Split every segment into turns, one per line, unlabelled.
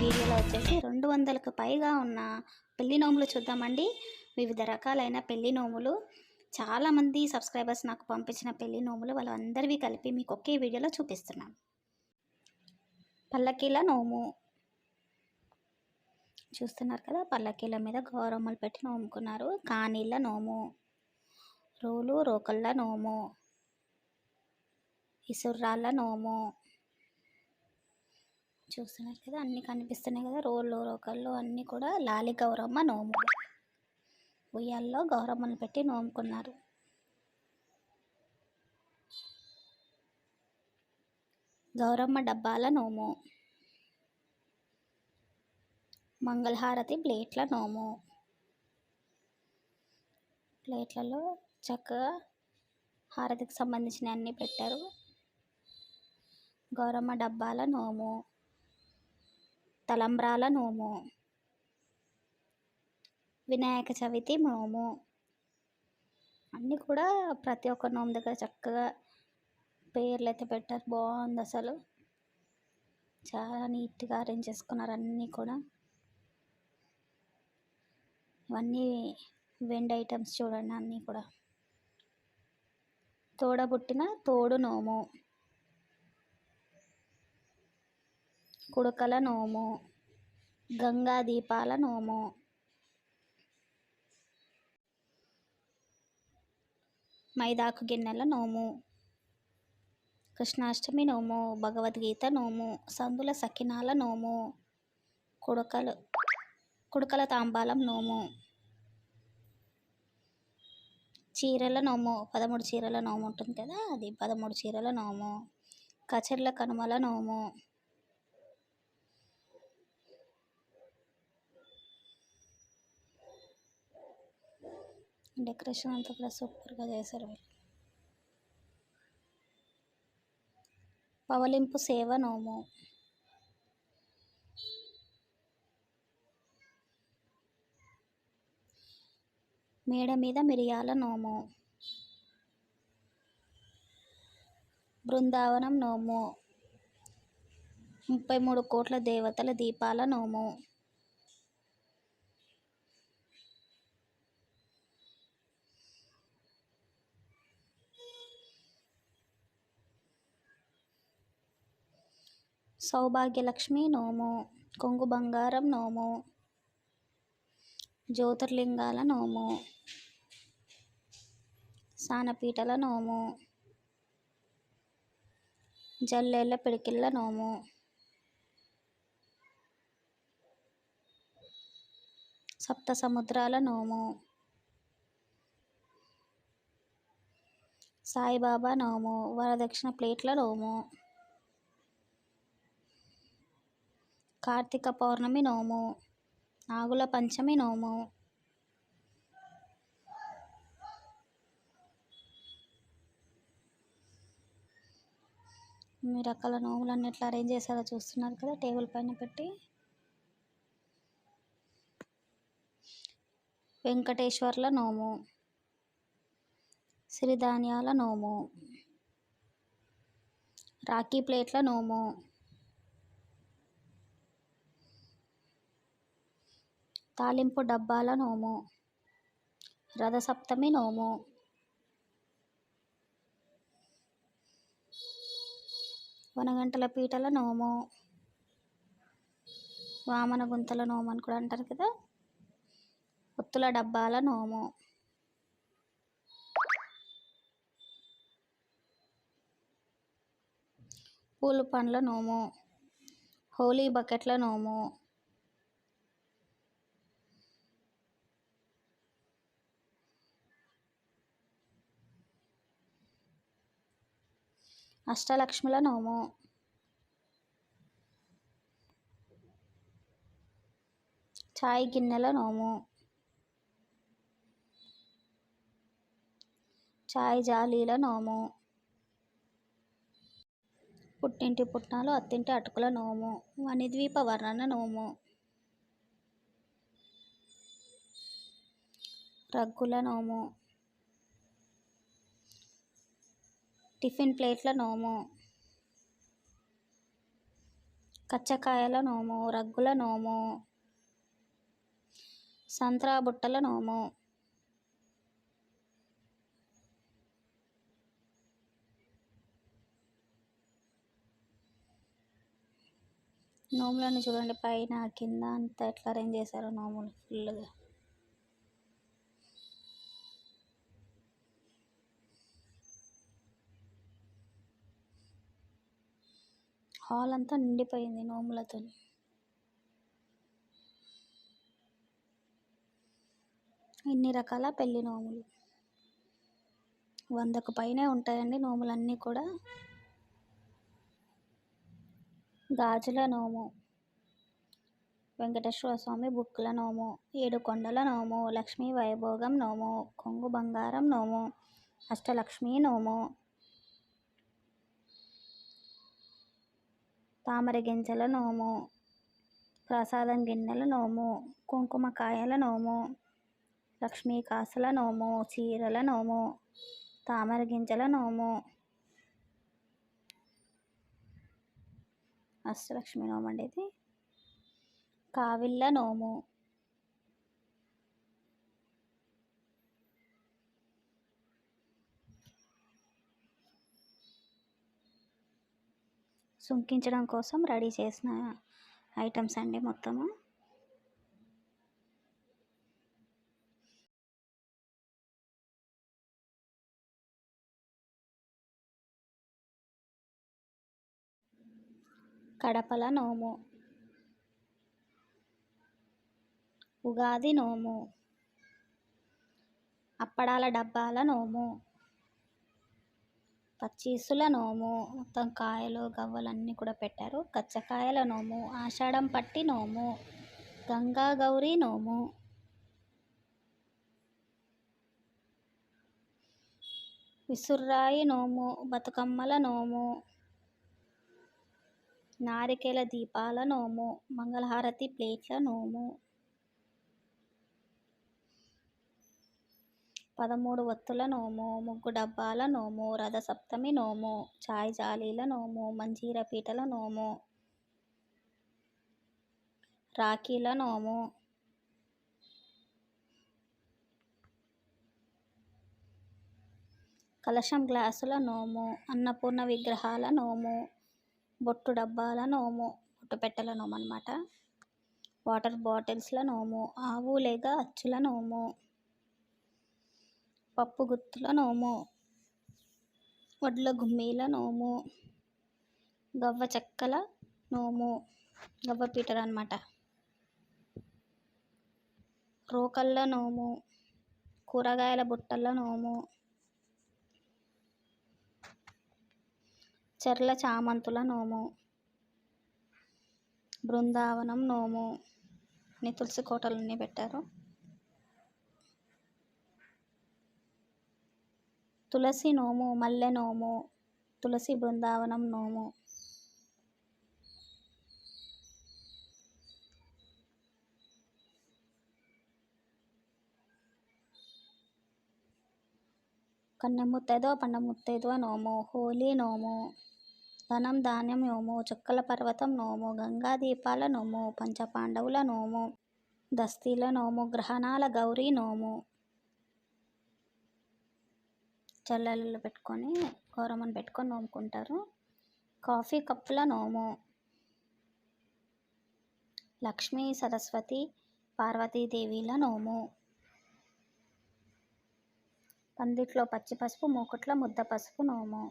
వీడియోలో వచ్చేసి రెండు వందలకు పైగా ఉన్న పెళ్ళి నోములు చూద్దామండి. వివిధ రకాలైన పెళ్ళి నోములు. చాలామంది సబ్స్క్రైబర్స్ నాకు పంపించిన పెళ్ళి నోములు వాళ్ళందరివి కలిపి మీకు ఒకే వీడియోలో చూపిస్తున్నాను. పల్లకీల నోము. చూస్తున్నారు కదా పల్లకీల మీద గౌరమ్మలు పెట్టి నోముకున్నారు. కానీళ్ళ నోము. రోలు రోకళ్ళ నోము. ఇసుర్రాళ్ళ నోము. చూస్తున్నారు కదా అన్నీ కనిపిస్తున్నాయి కదా రోళ్ళు రోకళ్ళు అన్నీ కూడా లాలి గౌరమ్మ నోము. ఉయ్యాల్లో గౌరమ్మను పెట్టి నోముకున్నారు. గౌరమ్మ డబ్బాల నోము. మంగళహారతి ప్లేట్ల నోము. ప్లేట్లలో చక్కగా హారతికి సంబంధించిన అన్నీ పెట్టారు. గౌరమ్మ డబ్బాల నోము. తలంబ్రాల నోము. వినాయక చవితి నోము. అన్నీ కూడా ప్రతి ఒక్క నోము దగ్గర చక్కగా పేర్లు అయితే పెట్టారు. బాగుంది అసలు. చాలా నీట్గా అరేంజ్ చేసుకున్నారు అన్నీ కూడా. ఇవన్నీ వెండ్ ఐటమ్స్ చూడండి అన్నీ కూడా. తోడబుట్టిన తోడు నోము. కుడకల నోము గంగా దీపాల నోము. మైదాకు గిన్నెల నోము. కృష్ణాష్టమి నోము భగవద్గీత నోము సందుల సకినాల నోము. కుడకలు కుడకల తాంబాలం నోము. చీరల నోము పదమూడు చీరల నోము ఉంటుంది కదా అది పదమూడు చీరల నోము. కచెర్ల కనుమల నోము. డెకరేషన్ అంతా కూడా సూపర్గా చేశారు పవలింపు సేవ నోము. మేడ మీద మిరియాల నోము. బృందావనం నోము. ముప్పై మూడు కోట్ల దేవతల దీపాల నోము. సౌభాగ్యలక్ష్మి నోము కొంగు బంగారం నోము జ్యోతిర్లింగాల నోము సానపీటల నోము జల్లేళ్ళ పిడికిళ్ళ నోము సప్త సముద్రాల నోము సాయిబాబా నోము వరదక్షిణ ప్లేట్ల నోము కార్తీక పౌర్ణమి నోము నాగుల పంచమి నోము. మీ రకాల నోములు అన్ని ఎట్లా అరేంజ్ చేశారో చూస్తున్నారు కదా టేబుల్ పైన పెట్టి. వెంకటేశ్వర్ల నోము సిరిధాన్యాల నోము రాఖీ ప్లేట్ల నోము. తాలింపు డబ్బాల నోము. రథసప్తమి నోము. వనగంటల పీటల నోము. వామన గుంతల నోము అని కూడా అంటారు కదా. ఒత్తుల డబ్బాల నోము. పూలు పండ్ల నోము. హోలీ బకెట్ల నోము. అష్టలక్ష్ముల నోము. చాయ్ గిన్నెల నోము. చాయ్ జాలీల నోము. పుట్టింటి పుట్నాలు అత్తింటి అటుకుల నోము. వనిద్వీప వర్ణన నోము. రగ్గుల నోము. టిఫిన్ ప్లేట్ల నోము. కచ్చకాయల నోము రగ్గుల నోము సంత్రా బుట్టల నోము. నోములను చూడండి పైన కింద అంతా ఎట్లా అరేంజ్ చేశారో నోములు ఫుల్గా హాల్ అంతా నిండిపోయింది నోములతో. ఇన్ని రకాల పెళ్ళి నోములు. వందకు పైనే ఉంటాయండి నోములన్నీ కూడా. గాజుల నోము వెంకటేశ్వర స్వామి బుక్కుల నోము ఏడుకొండల నోము లక్ష్మీ వైభోగం నోము కొంగు బంగారం నోము అష్టలక్ష్మి నోము తామర గింజల నోము ప్రసాదం గిన్నెల నోము కుంకుమకాయల నోము లక్ష్మీ కాసల నోము చీరల నోము తామర గింజల నోము అష్టలక్ష్మి నోము అండి ఇది. కావిళ్ళ నోము సుంకించడం కోసం రెడీ చేసిన ఐటమ్స్ అండి మొత్తము. కడపల నోము. ఉగాది నోము. అప్పడాల డబ్బాల నోము. పచ్చీసుల నోము మొత్తం కాయలు గవ్వలన్నీ కూడా పెట్టారు. కచ్చకాయల నోము ఆషాఢం పట్టి నోము గంగా గౌరీ నోము. విసుర్రాయి నోము బతుకమ్మల నోము నారికేల దీపాల నోము మంగళహారతి ప్లేట్ల నోము. పదమూడు ఒత్తుల నోము ముగ్గు డబ్బాల నోము రథసప్తమి నోము చాయ్ జాలీల నోము మంజీర పీటల నోము రాఖీల నోము కలశం గ్లాసుల నోము అన్నపూర్ణ విగ్రహాల నోము బొట్టు డబ్బాల నోము బొట్టు పెట్టెల నోము అనమాట వాటర్ బాటిల్స్ల నోము ఆవు లేక అచ్చుల నోము పప్పు గుత్తుల నోము వడ్ల గుమ్మీల నోము గవ్వ చెక్కల నోము గవ్వ పీటర్ అనమాట రోకళ్ళ నోము కూరగాయల బుట్టల నోము చెర్ల చామంతుల నోము బృందావనం నోము అని తులసి కోటలన్నీ పెట్టారు. తులసి నోము మల్లె నోము తులసి బృందావనం నోము. కన్నె ముత్తైదో నోము హోలీ నోము ధనం ధాన్యం నోము చుక్కల పర్వతం నోము గంగా దీపాల నోము పంచపాండవుల నోము దస్తీల నోము గ్రహణాల గౌరీ నోము. చల్లలు పెట్టుకొని గౌరమ్మను పెట్టుకొని నోముకుంటారు. కాఫీ కప్పుల నోము. లక్ష్మీ సరస్వతి పార్వతీదేవిల నోము. పందిట్లో పచ్చి పసుపు మూకుట్ల ముద్ద పసుపు నోము.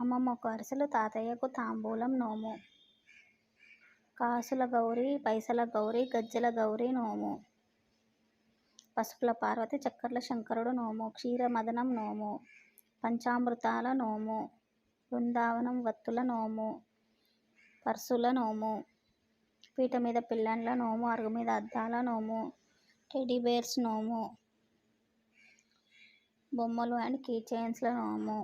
అమ్మమ్మకు అరసలు తాతయ్యకు తాంబూలం నోము. కాసుల గౌరీ పైసల గౌరీ గజ్జల గౌరీ నోము. పసుపుల పార్వతి చక్కర్ల శంకరుడు నోము క్షీరమదనం నోము పంచామృతాల నోము బృందావనం వత్తుల నోము పర్సుల నోము పీట మీద పిల్లన్ల నోము అరుగు మీద అద్దాల నోము టెడీ బేర్స్ నోము బొమ్మలు అండ్ కీ చైన్స్ల నోము.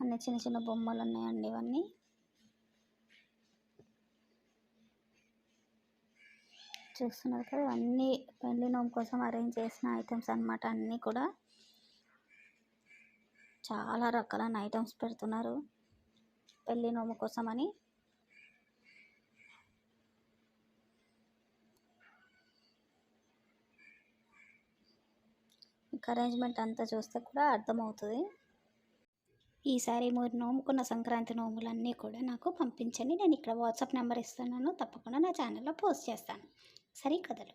అన్ని చిన్న చిన్న బొమ్మలు ఉన్నాయండి ఇవన్నీ. చూస్తున్నారు కదా అన్నీ పెళ్ళి నోము కోసం అరేంజ్ చేసిన ఐటమ్స్ అనమాట అన్నీ కూడా. చాలా రకాలైన ఐటమ్స్ పెడుతున్నారు పెళ్ళి నోము కోసమని అరేంజ్మెంట్ అంతా చూస్తే కూడా అర్థమవుతుంది. ఈసారి మీరు నోముకున్న సంక్రాంతి నోములన్నీ కూడా నాకు పంపించండి. నేను ఇక్కడ వాట్సాప్ నెంబర్ ఇస్తున్నాను. తప్పకుండా నా ఛానల్లో పోస్ట్ చేస్తాను. సరికథలు.